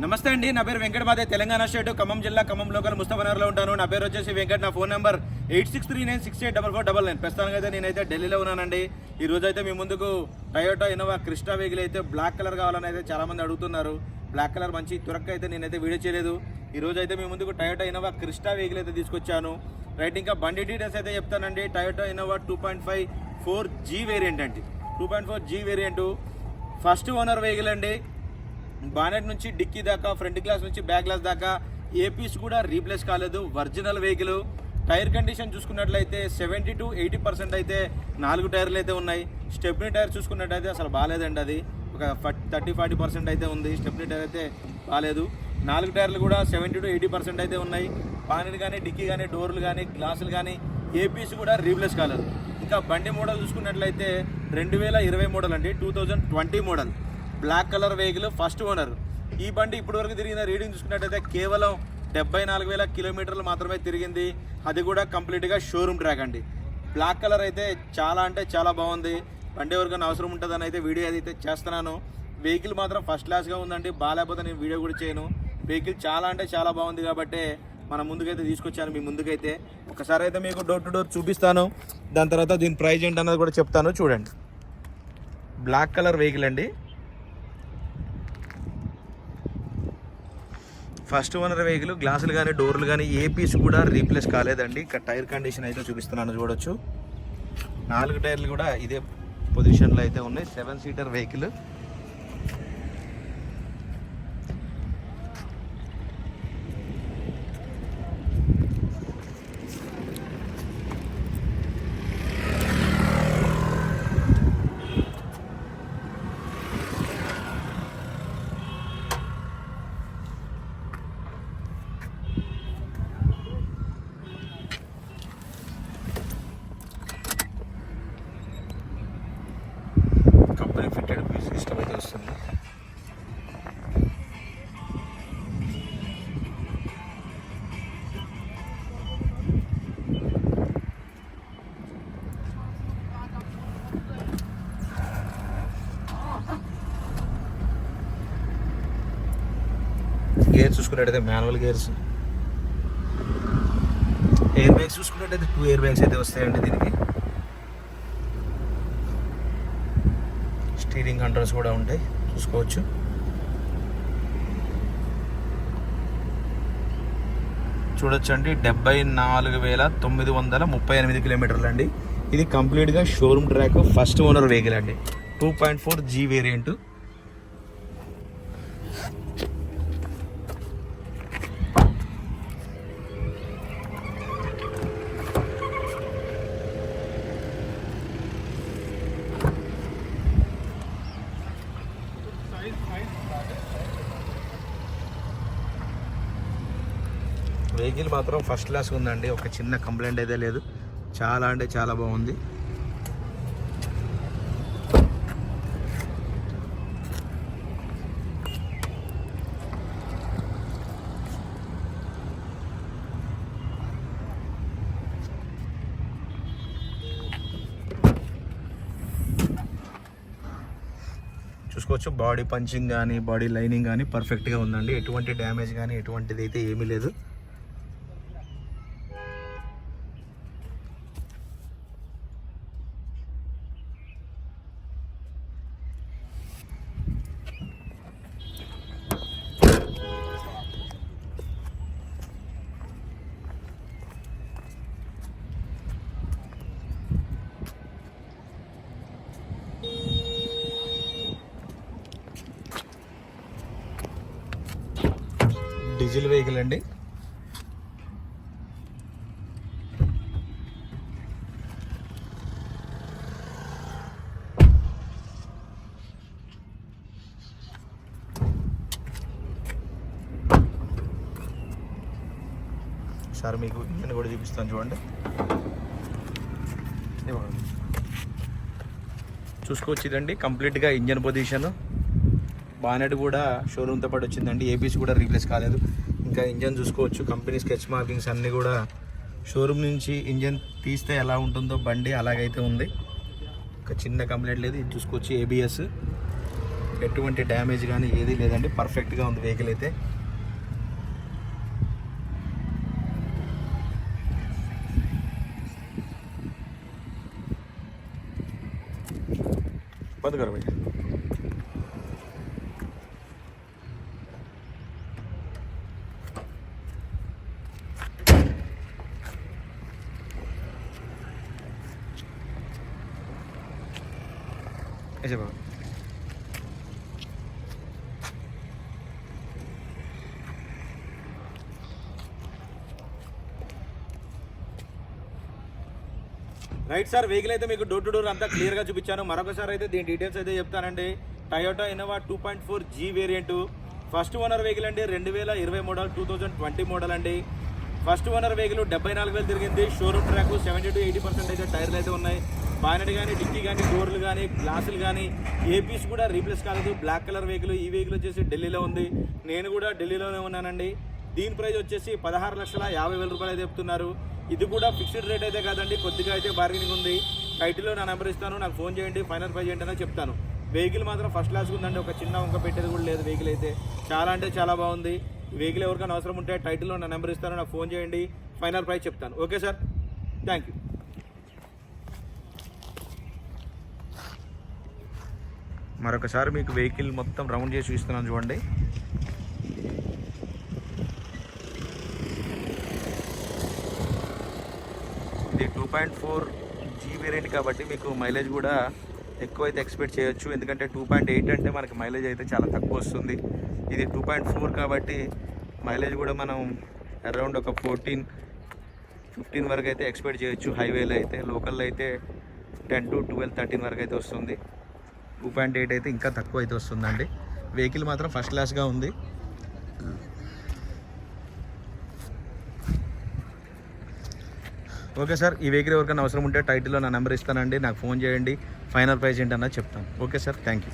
నమస్తే అండి నా పేరు వెంకట మాదే తెలంగాణ స్టేట్ ఖమ్మం జిల్లా ఖమ్మం లోకల్ ముస్తఫనగర్లో ఉంటాను. నా పేరు వచ్చేసి వెంకట్ నా phone number eight six three nine six eight double four double nine. ప్రస్తుతానికి అయితే నేనైతే ఢిల్లీలో ఉన్నానండి. ఈ రోజు అయితే మీ ముందుకు టయోటా ఇన్నోవా క్రిస్టా వెహికల్ అయితే బ్లాక్ కలర్ కావాలని అయితే చాలామంది అడుగుతున్నారు. బ్లాక్ కలర్ మంచి తురక్క అయితే నేనైతే వీడియో చేయలేదు. ఈ రోజు అయితే మీ ముందుకు టయోటా ఇన్నోవా క్రిస్టా వెహికల్ అయితే తీసుకొచ్చాను. రైట్ ఇంకా బండి డీటెయిల్స్ అయితే చెప్తానండి. Toyota Innova two point five four G variant అండి. Two point four G variant first owner vehicle అండి. బానెట్ నుంచి డిక్కీ దాకా ఫ్రంట్ గ్లాస్ నుంచి బ్యాక్ గ్లాస్ దాకా ఏ పీస్ కూడా రీప్లేస్ కాలేదు. Original vehicle. టైర్ కండిషన్ చూసుకున్నట్లయితే సెవెంటీ టు ఎయిటీ పర్సెంట్ అయితే నాలుగు టైర్లు అయితే ఉన్నాయి. స్టెప్నీ టైర్ చూసుకున్నట్టయితే అసలు బాగాలేదండి అది. ఒక థర్టీ ఫార్టీ పర్సెంట్ అయితే ఉంది. స్టెప్నీ టైర్ అయితే బాగాలేదు. నాలుగు టైర్లు కూడా సెవెంటీ టు ఎయిటీ పర్సెంట్ అయితే ఉన్నాయి. బానెట్ కానీ డిక్కీ కానీ డోర్లు కానీ గ్లాసులు కానీ ఏ పీస్ కూడా రీప్లేస్ కాలేదు. ఇంకా బండి మోడల్ చూసుకున్నట్లయితే రెండు వేల ఇరవై మోడల్ అండి. Two thousand twenty model. Black colour vehicle first owner. ఈ బండి ఇప్పటివరకు తిరిగిన రీడింగ్ చూసుకున్నట్టయితే కేవలం డెబ్బై నాలుగు వేల కిలోమీటర్లు మాత్రమే తిరిగింది. అది కూడా కంప్లీట్గా షోరూమ్ ట్రాక్ అండి. బ్లాక్ కలర్ అయితే చాలా అంటే చాలా బాగుంది. బండి ఎవరికైనా అవసరం ఉంటుందని అయితే వీడియో అయితే చేస్తున్నాను. వెహికల్ మాత్రం ఫస్ట్ క్లాస్గా ఉందండి. బాగాలేకపోతే నేను వీడియో కూడా చేయను. వెహికల్ చాలా అంటే చాలా బాగుంది కాబట్టి మన ముందుకైతే తీసుకొచ్చాను. మీ ముందుకైతే ఒకసారి అయితే మీకు డోర్ టు డోర్ చూపిస్తాను. దాని తర్వాత దీని ప్రైజ్ ఏంటన్నది కూడా చెప్తాను. చూడండి. బ్లాక్ కలర్ వెహికల్ అండి. ఫస్ట్ ఓనర్ వెహికల్ గ్లాసులు కానీ డోర్లు కానీ ఏ పీస్ కూడా రీప్లేస్ కాలేదండి. ఇక్కడ టైర్ కండిషన్ అయితే చూపిస్తున్నాను చూడొచ్చు. నాలుగు టైర్లు కూడా ఇదే పొజిషన్లో అయితే ఉన్నాయి. Seven seater vehicle. గేర్ చూసుకున్నట్టయితే మాన్యువల్ గేర్స్. ఎయిర్ బ్యాగ్స్ చూసుకున్నట్టయితే టూ ఎయిర్ బ్యాగ్స్ అయితే వస్తాయండి దీనికి. స్టీరింగ్ కంట్రోల్స్ కూడా ఉంటాయి చూసుకోవచ్చు. చూడొచ్చండి డెబ్బై నాలుగు వేల తొమ్మిది వందల ముప్పై ఎనిమిది కిలోమీటర్లు అండి. ఇది కంప్లీట్గా showroom track first owner vehicle అండి. Two point four G variant vehicle మాత్రం ఫస్ట్ క్లాస్ ఉందండి. ఒక చిన్న కంప్లైంట్ అయితే లేదు. చాలా అంటే చాలా బాగుంది. చూసుకోవచ్చు. బాడీ పంచింగ్ కానీ బాడీ లైనింగ్ కానీ పర్ఫెక్ట్గా ఉందండి. ఎటువంటి డ్యామేజ్ కానీ ఎటువంటిది అయితే ఏమీ లేదు. డీజిల్ వెహికల్ అండి. సార్ మీకు ఇంజన్ కూడా చూపిస్తాను చూడండి. చూసుకోవచ్చు ఇదండి కంప్లీట్గా ఇంజన్ పొజిషన్ బానెట్ కూడా షోరూమ్తో పాటు వచ్చిందండి ఏపీస్ కూడా రీప్లేస్ కాలేదు ఇంకా ఇంజన్ చూసుకోవచ్చు కంపెనీ స్కెచ్ మార్కింగ్స్ అన్నీ కూడా షోరూమ్ నుంచి ఇంజన్ తీస్తే ఎలా ఉంటుందో బండి అలాగైతే ఉంది ఒక చిన్న కంప్లైంట్ లేదు ఇది చూసుకోవచ్చు ఏబిఎస్ ఎటువంటి డ్యామేజ్ కానీ ఏది లేదండి పర్ఫెక్ట్గా ఉంది వెహికల్ అయితే बंद करो भैया এই va. రైట్ సార్ వెహికల్ అయితే మీకు డోర్ టు డోర్ అంతా క్లియర్గా చూపించాను. మరొకసారి అయితే దీని డీటెయిల్స్ అయితే చెప్తానండి. Toyota Innova two point four G variant first owner vehicle అండి రెండు వేల ఇరవై model two thousand twenty model అండి. ఫస్ట్ ఓనర్ వెహికల్ డెబ్బై నాలుగు వేలు తిరిగింది. Showroom track seventy to eighty percent అయితే టైర్లు అయితే ఉన్నాయి. బానెట్ కానీ డిక్కీ కానీ డోర్లు కానీ గ్లాసులు కానీ ఏపీస్ కూడా రీప్లేస్ కాలేదు. బ్లాక్ కలర్ వెహికల్ ఈ వెహికల్ వచ్చేసి ఢిల్లీలో ఉంది. నేను కూడా ఢిల్లీలోనే ఉన్నానండి. దీని ప్రైస్ వచ్చేసి పదహారు లక్షల యాభై వేల రూపాయలు అయితే చెప్తున్నారు. ఇది కూడా ఫిక్స్డ్ రేట్ అయితే కాదండి. కొద్దిగా అయితే బార్గెనింగ్ ఉంది. టైటిల్లో నా నెంబర్ ఇస్తాను. నాకు ఫోన్ చేయండి. ఫైనల్ ప్రైజ్ ఏంటనే చెప్తాను. వెహికల్ మాత్రం ఫస్ట్ క్లాస్ ఉందండి. ఒక చిన్న వంక పెట్టేది కూడా లేదు వెహికల్ అయితే. చాలా అంటే చాలా బాగుంది. వెహికల్ ఎవరికైనా అవసరం ఉంటే టైటిల్లో నా నెంబర్ ఇస్తాను. నాకు ఫోన్ చేయండి. ఫైనల్ ప్రైస్ చెప్తాను. Okay sir. Thank you. మరొకసారి మీకు వెహికల్ మొత్తం రౌండ్ చేసి చూస్తున్నాను చూడండి. ఇది two point four G variant కాబట్టి మీకు మైలేజ్ కూడా ఎక్కువ అయితే ఎక్స్పెక్ట్ చేయొచ్చు. ఎందుకంటే టూ పాయింట్ ఎయిట్ అంటే మనకి మైలేజ్ అయితే చాలా తక్కువ వస్తుంది. ఇది టూ పాయింట్ ఫోర్ కాబట్టి మైలేజ్ కూడా మనం అరౌండ్ ఒక ఫోర్టీన్ ఫిఫ్టీన్ వరకు అయితే ఎక్స్పెక్ట్ చేయొచ్చు. హైవేలో అయితే లోకల్లో అయితే టెన్ టు ట్వెల్వ్ థర్టీన్ వరకు అయితే వస్తుంది. టూ పాయింట్ ఎయిట్ అయితే ఇంకా తక్కువ అయితే వస్తుందండి. వెహికల్ మాత్రం ఫస్ట్ క్లాస్గా ఉంది. ఓకే సార్ ఈ వెహికల్ ఎవరికైనా అవసరం ఉంటే టైటిల్లో నా నెంబర్ ఇస్తానండి. నాకు ఫోన్ చేయండి. ఫైనల్ ప్రైస్ ఏంటన్నా చెప్తాను. Okay sir thank you